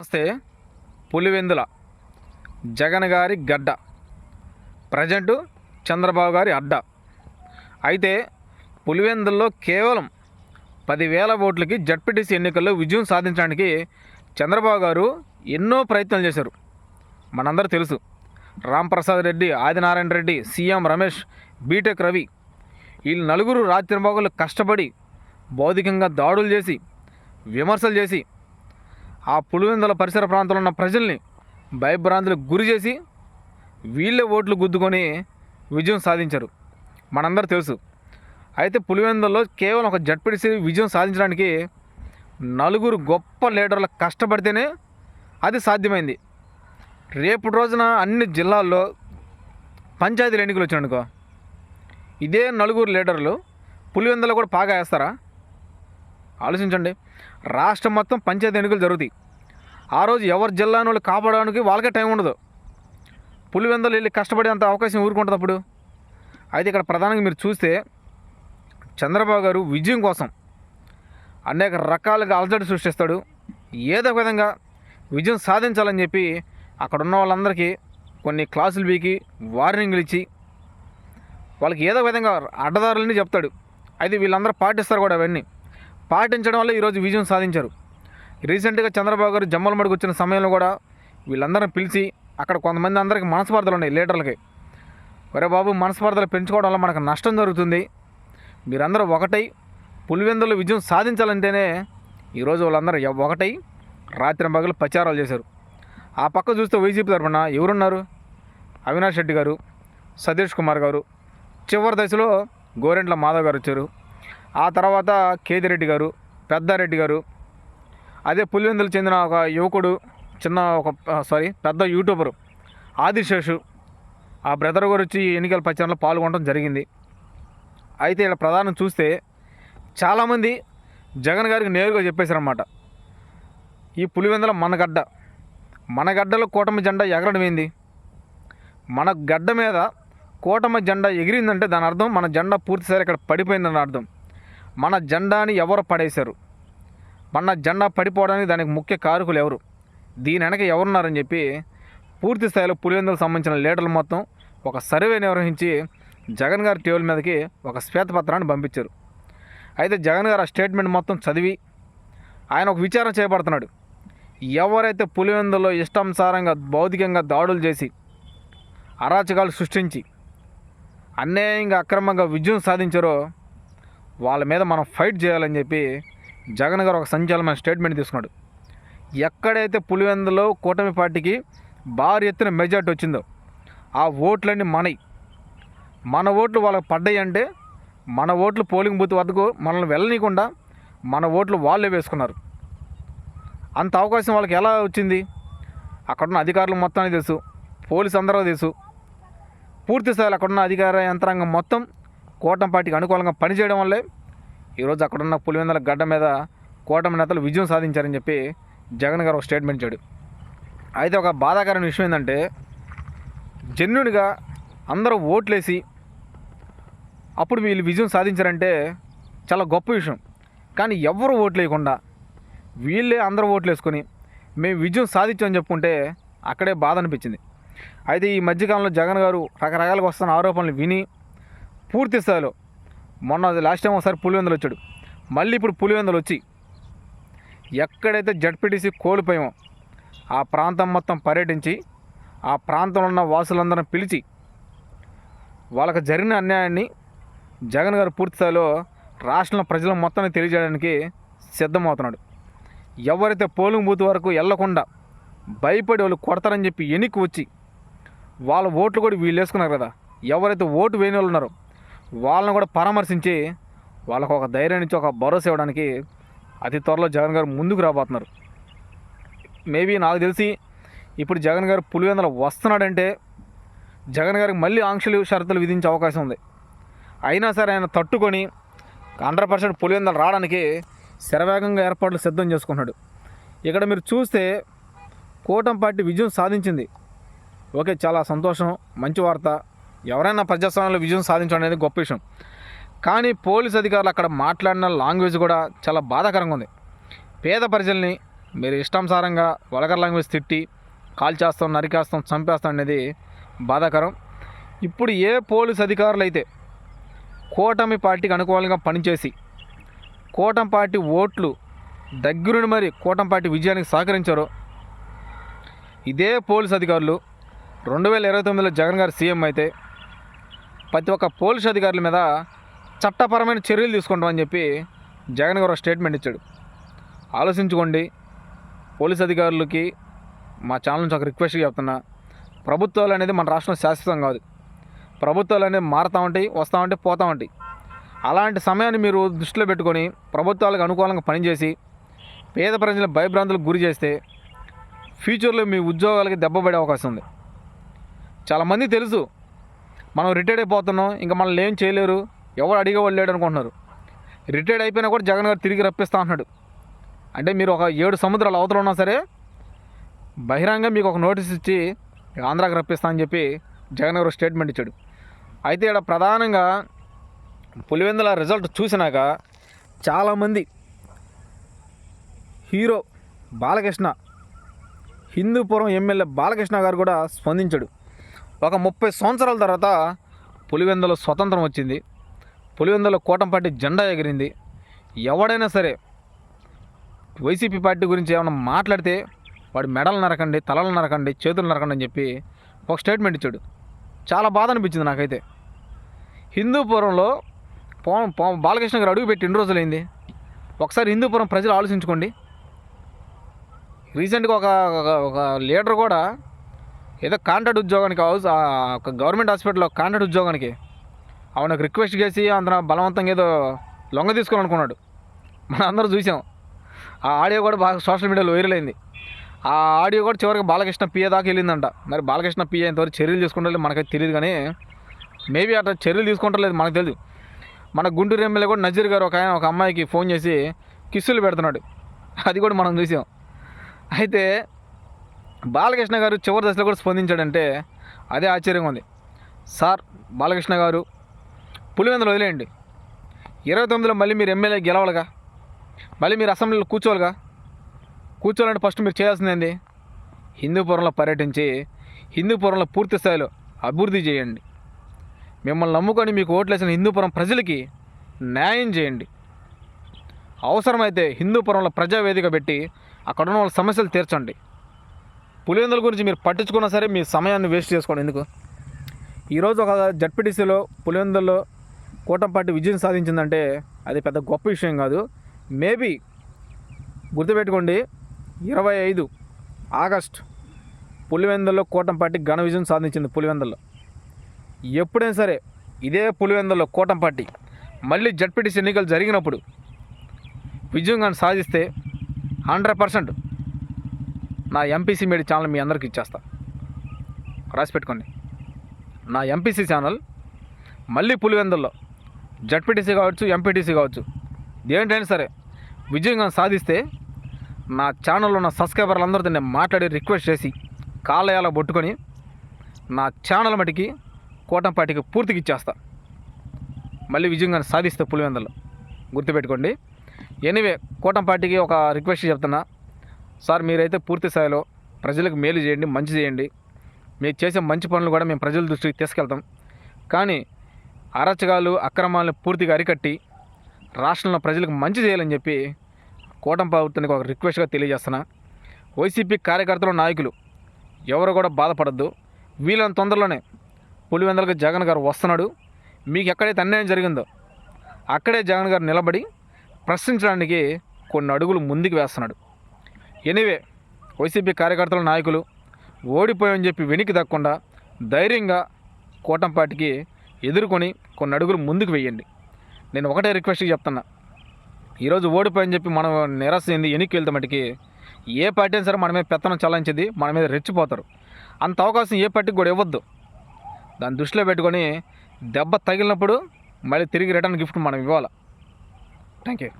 నమస్తే. పులివెందుల జగన్ గారి గడ్డ. ప్రజెంటు చంద్రబాబు గారి అడ్డ. అయితే పులివెందుల్లో కేవలం పదివేల ఓట్లకి జడ్పీటీసీ ఎన్నికల్లో విజయం సాధించడానికి చంద్రబాబు గారు ఎన్నో ప్రయత్నాలు చేశారు. మనందరూ తెలుసు. Ramprasad Reddy Adinarayana Reddy CM Ramesh B Tech Ravi వీళ్ళు నలుగురు రాత్రింబాగులు కష్టపడి భౌతికంగా దాడులు చేసి విమర్శలు చేసి ఆ పులివెందుల పరిసర ప్రాంతంలో ఉన్న ప్రజల్ని భయభ్రాంతులకు గురి చేసి వీళ్ళే ఓట్లు గుద్దుకొని విజయం సాధించారు. మనందరూ తెలుసు. అయితే పులివెందుల్లో కేవలం ఒక జడ్పీటీసీ విజయం సాధించడానికి నలుగురు గొప్ప లీడర్లు కష్టపడితేనే అది సాధ్యమైంది. రేపు రోజున అన్ని జిల్లాల్లో పంచాయతీలు ఎన్నికలు వచ్చాయనుకో ఇదే నలుగురు లీడర్లు పులివెందులో కూడా బాగా వేస్తారా? ఆలోచించండి. రాష్ట్రం మొత్తం పంచాయతీ ఎన్నికలు జరుగుతాయి. ఆ రోజు ఎవరి జిల్లాను వాళ్ళు కాపాడడానికి వాళ్ళకే టైం ఉండదు. పులివెందలు వెళ్ళి కష్టపడేంత అవకాశం ఊరుకుంటుంది అప్పుడు? అయితే ఇక్కడ ప్రధానంగా మీరు చూస్తే చంద్రబాబు గారు విజయం కోసం అనేక రకాలుగా అలజడి సృష్టిస్తాడు. ఏదో ఒక విధంగా విజయం సాధించాలని చెప్పి అక్కడ ఉన్న వాళ్ళందరికీ కొన్ని క్లాసులు బీకి వార్నింగ్లు ఇచ్చి వాళ్ళకి ఏదో విధంగా అడ్డదారులని చెప్తాడు. అయితే వీళ్ళందరూ పాటిస్తారు కూడా అవన్నీ. పాటించడం వల్ల ఈరోజు విజయం సాధించారు. రీసెంట్గా చంద్రబాబు గారు జమ్మలమడికి వచ్చిన సమయంలో కూడా వీళ్ళందరిని పిలిచి అక్కడ కొంతమంది అందరికి మనస్పర్ధలు ఉన్నాయి లీడర్లకి. ఒరే బాబు మనస్పర్ధలు పెంచుకోవడం వల్ల మనకు నష్టం జరుగుతుంది. మీరందరూ ఒకటై పులివెందులు విజయం సాధించాలంటేనే ఈరోజు వాళ్ళందరూ ఒకటై రాత్రి పగలు ప్రచారాలు చేశారు. ఆ పక్క చూస్తే వైసీపీ తరఫున ఎవరున్నారు? అవినాష్ రెడ్డి గారు సతీష్ కుమార్ గారు. చివరి దశలో గోరెంట్ల మాధవ్ గారు వచ్చారు. ఆ తర్వాత కేతిరెడ్డి గారు పెద్దారెడ్డి గారు అదే పులివెందులు చెందిన ఒక యువకుడు చిన్న ఒక సారీ పెద్ద యూట్యూబరు ఆదిశేషు ఆ బ్రదర్ గారు వచ్చి ఎన్నికల ప్రచారంలో పాల్గొనడం జరిగింది. అయితే ఇక్కడ ప్రధానం చూస్తే చాలామంది జగన్ గారికి నేరుగా చెప్పేశారన్నమాట. ఈ పులివెందుల మనగడ్డ మనగడ్డలో మన గడ్డలో కూటమి జెండా ఎగరడం ఏంది? మన గడ్డ మీద కూటమి జెండా ఎగిరిందంటే దాని అర్థం మన జెండా పూర్తిసారి ఇక్కడ పడిపోయిందని అర్థం. మన జెండాని ఎవరు పడేశారు? మన జెండా పడిపోవడానికి దానికి ముఖ్య కారకులు ఎవరు? దీని వెనక ఎవరున్నారని చెప్పి పూర్తి స్థాయిలో పులివెందులకు సంబంధించిన లీడర్లు మొత్తం ఒక సర్వే నిర్వహించి జగన్ గారి టేబుల్ మీదకి ఒక శ్వేతపత్రాన్ని పంపించారు. అయితే జగన్ గారు ఆ స్టేట్మెంట్ మొత్తం చదివి ఆయన ఒక విచారణ చేపడుతున్నాడు. ఎవరైతే పులివెందులో ఇష్టానుసారంగా భౌతికంగా దాడులు చేసి అరాచకాలు సృష్టించి అన్యాయంగా అక్రమంగా విజయం సాధించారో వాళ్ళ మీద మనం ఫైట్ చేయాలని చెప్పి జగన్ గారు ఒక సంచలనమైన స్టేట్మెంట్ తీసుకున్నాడు. ఎక్కడైతే పులివెందులో కూటమి పార్టీకి భారీ ఎత్తున మెజార్టీ వచ్చిందో ఆ ఓట్లన్నీ మనవి మన ఓట్లు వాళ్ళకి పడ్డాయి అంటే మన ఓట్లు పోలింగ్ బూత్ వద్దకు మనల్ని వెళ్ళనీయకుండా మన ఓట్లు వాళ్ళే వేసుకున్నారు. అంత అవకాశం వాళ్ళకి ఎలా వచ్చింది? అక్కడున్న అధికారులు మొత్తానికి తెలుసు పోలీసు అందరూ తెలుసు. పూర్తి స్థాయిలో అక్కడున్న అధికార యంత్రాంగం మొత్తం కూటమి పార్టీకి అనుకూలంగా పనిచేయడం వల్లే ఈరోజు అక్కడున్న పులివెందుల గడ్డ మీద కూటమి నేతలు విజయం సాధించారని చెప్పి జగన్ గారు ఒక స్టేట్మెంట్ ఇచ్చాడు. అయితే ఒక బాధాకరమైన విషయం ఏంటంటే జన్యునిగా అందరూ ఓట్లేసి అప్పుడు వీళ్ళు విజయం సాధించారంటే చాలా గొప్ప విషయం. కానీ ఎవరు ఓట్లు వేయకుండా వీళ్ళే అందరూ ఓట్లు వేసుకొని మేము విజయం సాధించామని చెప్పుకుంటే అక్కడే బాధ అనిపించింది. అయితే ఈ మధ్యకాలంలో జగన్ గారు రకరకాలుగా వస్తున్న ఆరోపణలు విని పూర్తి స్థాయిలో మొన్న లాస్ట్ టైం ఒకసారి పులివెందులు వచ్చాడు. మళ్ళీ ఇప్పుడు పులివెందులు వచ్చి ఎక్కడైతే జడ్పీటీసీ కోల్పోయామో ఆ ప్రాంతం మొత్తం పర్యటించి ఆ ప్రాంతంలో ఉన్న వాసులందరిని పిలిచి వాళ్ళకి జరిగిన అన్యాయాన్ని జగన్ గారు పూర్తిస్థాయిలో రాష్ట్రంలో ప్రజల మొత్తాన్ని తెలియజేయడానికి సిద్ధమవుతున్నాడు. ఎవరైతే పోలింగ్ బూత్ వరకు వెళ్ళకుండా భయపడి వాళ్ళు కొడతారని చెప్పి ఎనికి వచ్చి వాళ్ళ ఓట్లు కూడా వీళ్ళు వేసుకున్నారు కదా. ఎవరైతే ఓటు వేయని వాళ్ళు ఉన్నారో వాళ్ళని కూడా పరామర్శించి వాళ్ళకు ఒక ధైర్యం ఒక భరోసా ఇవ్వడానికి అతి త్వరలో జగన్ గారు ముందుకు రాబోతున్నారు. మేబీ నాకు తెలిసి ఇప్పుడు జగన్ గారు పులివెందలు వస్తున్నాడంటే జగన్ గారికి మళ్ళీ ఆంక్షలు షరతులు విధించే అవకాశం ఉంది. అయినా సరే ఆయన తట్టుకొని హండ్రెడ్ పర్సెంట్ పులివెందులు రావడానికి శరవేగంగా ఏర్పాట్లు సిద్ధం చేసుకున్నాడు ఇక్కడ మీరు చూస్తే కూటమి పార్టీ విజయం సాధించింది. ఓకే చాలా సంతోషం మంచి వార్త. ఎవరైనా ప్రజాస్వామ్యంలో విజయం సాధించడం అనేది గొప్ప విషయం. కానీ పోలీస్ అధికారులు అక్కడ మాట్లాడిన లాంగ్వేజ్ కూడా చాలా బాధాకరంగా ఉంది. పేద ప్రజల్ని మీరు ఇష్టానుసారంగా వలగర్ లాంగ్వేజ్ తిట్టి కాల్ చేస్తాం నరికేస్తాం చంపేస్తాం అనేది బాధాకరం. ఇప్పుడు ఏ పోలీస్ అధికారులు అయితే కూటమి పార్టీకి అనుకూలంగా పనిచేసి కూటమి పార్టీ ఓట్లు దగ్గరుండి మరి కూటమి పార్టీ విజయానికి సహకరించారో ఇదే పోలీస్ అధికారులు. రెండు వేల ఇరవై తొమ్మిదిలో జగన్ గారు సీఎం అయితే ప్రతి ఒక్క పోలీస్ అధికారుల మీద చట్టపరమైన చర్యలు తీసుకుంటామని చెప్పి జగన్ గారు ఒక స్టేట్మెంట్ ఇచ్చాడు. ఆలోచించుకోండి పోలీస్ అధికారులకి మా ఛానల్ నుంచి ఒక రిక్వెస్ట్ చెప్తున్నా. ప్రభుత్వాలు అనేది మన రాష్ట్రంలో శాశ్వతం కాదు. ప్రభుత్వాలు అనేవి మారుతూ ఉంటాయి వస్తూ ఉంటాయి పోతూ ఉంటాయి. అలాంటి సమయాన్ని మీరు దృష్టిలో పెట్టుకొని ప్రభుత్వాలకు అనుకూలంగా పనిచేసి పేద ప్రజల భయభ్రాంతులకు గురి చేస్తే ఫ్యూచర్లో మీ ఉద్యోగాలకి దెబ్బపడే అవకాశం ఉంది. చాలామంది తెలుసు మనం రిటైర్డ్ అయిపోతున్నాం ఇంకా మనల్ని ఏం చేయలేరు. ఎవరు అడిగేవాళ్ళు లేడు అనుకుంటున్నారు. రిటైర్డ్ అయిపోయినా కూడా జగన్ గారు తిరిగి రప్పిస్తా అన్నాడు అంటే మీరు ఒక ఏడు సముద్రాలు అవతల ఉన్నా సరే బహిరంగ మీకు ఒక నోటీస్ ఇచ్చి ఆంధ్రాకి రప్పిస్తా అని చెప్పి జగన్ గారు స్టేట్మెంట్ ఇచ్చాడు. అయితే ఇక్కడ ప్రధానంగా పులివెందుల రిజల్ట్ చూసినాక చాలామంది హీరో బాలకృష్ణ హిందూపురం ఎమ్మెల్యే బాలకృష్ణ గారు కూడా స్పందించాడు. ఒక ముప్పై సంవత్సరాల తర్వాత పులివెందులో స్వతంత్రం వచ్చింది. పులివెందులో కోటంపాటి జెండా ఎగిరింది. ఎవడైనా సరే వైసీపీ పార్టీ గురించి ఏమైనా మాట్లాడితే వాడి మెడలు నరకండి తలలు నరకండి చేతులు నరకండి అని చెప్పి ఒక స్టేట్మెంట్ ఇచ్చాడు. చాలా బాధ అనిపించింది నాకైతే. హిందూపురంలో పో బాలకృష్ణ గారు అడుగు పెట్టి ఎన్ని రోజులైంది? ఒకసారి హిందూపురం ప్రజలు ఆలోచించుకోండి. రీసెంట్గా ఒక- ఒక లీడర్ కూడా ఏదో కాంట్రాక్ట్ ఉద్యోగానికి హౌస్ ఒక గవర్నమెంట్ హాస్పిటల్లో కాంట్రాక్ట్ ఉద్యోగానికి అవునకు రిక్వెస్ట్ చేసి అందరూ బలవంతంగా ఏదో లొంగ తీసుకోవాలనుకున్నాడు. మనం అందరూ చూసాం. ఆ ఆడియో కూడా బాగా సోషల్ మీడియాలో వైరల్ అయింది. ఆ ఆడియో కూడా చివరికి బాలకృష్ణ పిఏ దాకా వెళ్ళిందంట. మరి బాలకృష్ణ పిఏ ఇంతవరకు చర్యలు తీసుకుంటలేదు మనకైతే తెలియదు కానీ మేబీ అట్లా చర్యలు తీసుకుంటలేదు మనకు తెలియదు మన గుంటూరు ఎమ్మెల్యే కూడా నజీర్ గారు ఒక ఆయన ఒక అమ్మాయికి ఫోన్ చేసి కిస్సులు పెడుతున్నాడు. అది కూడా మనం చూసాం. అయితే బాలకృష్ణ గారు చివరి దశలో కూడా స్పందించాడంటే అదే ఆశ్చర్యంగా ఉంది. సార్ బాలకృష్ణ గారు పులివెందులు వదిలేయండి. ఇరవై తొమ్మిదిలో మళ్ళీ మీరు ఎమ్మెల్యే గెలవాలిగా? మళ్ళీ మీరు అసెంబ్లీలో కూర్చోవాలిగా? కూర్చోవాలంటే ఫస్ట్ మీరు చేయాల్సింది ఏంది? హిందూపురంలో పర్యటించి హిందూపురంలో పూర్తి స్థాయిలో అభివృద్ధి చేయండి. మిమ్మల్ని నమ్ముకొని మీకు ఓట్లేసిన హిందూపురం ప్రజలకి న్యాయం చేయండి. అవసరమైతే హిందూపురంలో ప్రజావేదిక పెట్టి అక్కడ ఉన్న వాళ్ళ సమస్యలు తీర్చండి. పులివెందుల గురించి మీరు పట్టించుకున్నా సరే మీ సమయాన్ని వేస్ట్ చేసుకోండి. ఎందుకు? ఈరోజు ఒక జడ్పీటీసీలో పులివెందుల్లో కూటమి పార్టీ విజయం సాధించిందంటే అది పెద్ద గొప్ప విషయం కాదు. మేబీ గుర్తుపెట్టుకోండి ఇరవై ఐదు ఆగస్ట్ పులివెందుల్లో కూటమి పార్టీ ఘన విజయం సాధించింది పులివెందుల్లో. ఎప్పుడైనా సరే ఇదే పులివెందుల్లో కూటమి పార్టీ మళ్ళీ జడ్పీటీసీ ఎన్నికలు జరిగినప్పుడు విజయం కానీ సాధిస్తే హండ్రెడ్ పర్సెంట్ నా ఎంపీసీ మీడియా ఛానల్ మీ అందరికి ఇచ్చేస్తా. రాసి పెట్టుకోండి. నా ఎంపీసీ ఛానల్ మళ్ళీ పులివెందుల్లో. జడ్పీటీసీ కావచ్చు ఎంపీటీసీ కావచ్చు. దేంటైనా సరే విజయం సాధిస్తే నా ఛానల్లో ఉన్న సబ్స్క్రైబర్లందరితో నేను మాట్లాడి రిక్వెస్ట్ చేసి కాలయాల పట్టుకొని నా ఛానల్ మటుకి కోటంపాటికి పూర్తిగా ఇచ్చేస్తా. మళ్ళీ విజయంగా సాధిస్తే పులివెందలు గుర్తుపెట్టుకోండి. ఎనీవే కోటంపాటికి ఒక రిక్వెస్ట్ చెప్తున్నా. సార్ మీరైతే పూర్తి స్థాయిలో ప్రజలకు మేలు చేయండి మంచి చేయండి. మీరు చేసే మంచి పనులు కూడా మేము ప్రజల దృష్టికి తీసుకెళ్తాం. కానీ అరచకాలు అక్రమాలను పూర్తిగా అరికట్టి రాష్ట్రంలో ప్రజలకు మంచి చేయాలని చెప్పి కూటమి ప్రభుత్వానికి ఒక రిక్వెస్ట్గా తెలియజేస్తున్నా. వైసీపీ కార్యకర్తలు నాయకులు ఎవరు కూడా బాధపడద్దు. వీళ్ళని తొందరలోనే పులివెందలకు జగన్ గారు వస్తున్నాడు. మీకు ఎక్కడైతే అన్యాయం జరిగిందో అక్కడే జగన్ గారు నిలబడి ప్రశ్నించడానికి కొన్ని అడుగులు ముందుకు వేస్తున్నాడు. ఎనీవే వైసీపీ కార్యకర్తల నాయకులు ఓడిపోయామని చెప్పి వెనక్కి తగ్గకుండా ధైర్యంగా కూటంపాటికి ఎదుర్కొని కొన్ని అడుగులు ముందుకు వెయ్యండి నేను ఒకటే రిక్వెస్ట్ చెప్తున్నా. ఈరోజు ఓడిపోయని చెప్పి మనం నిరాశ చెంది వెనక్కి వెళ్తే మటుకి ఏ పార్టీ అయినా సరే మన మీద పెత్తనం చలాయించింది మన మీద రెచ్చిపోతారు. అంత అవకాశం ఏ పార్టీకి కూడా ఇవ్వద్దు. దాన్ని దృష్టిలో పెట్టుకొని దెబ్బ తగిలినప్పుడు మళ్ళీ తిరిగి రిటర్న్ గిఫ్ట్ మనం ఇవ్వాలి. Thank you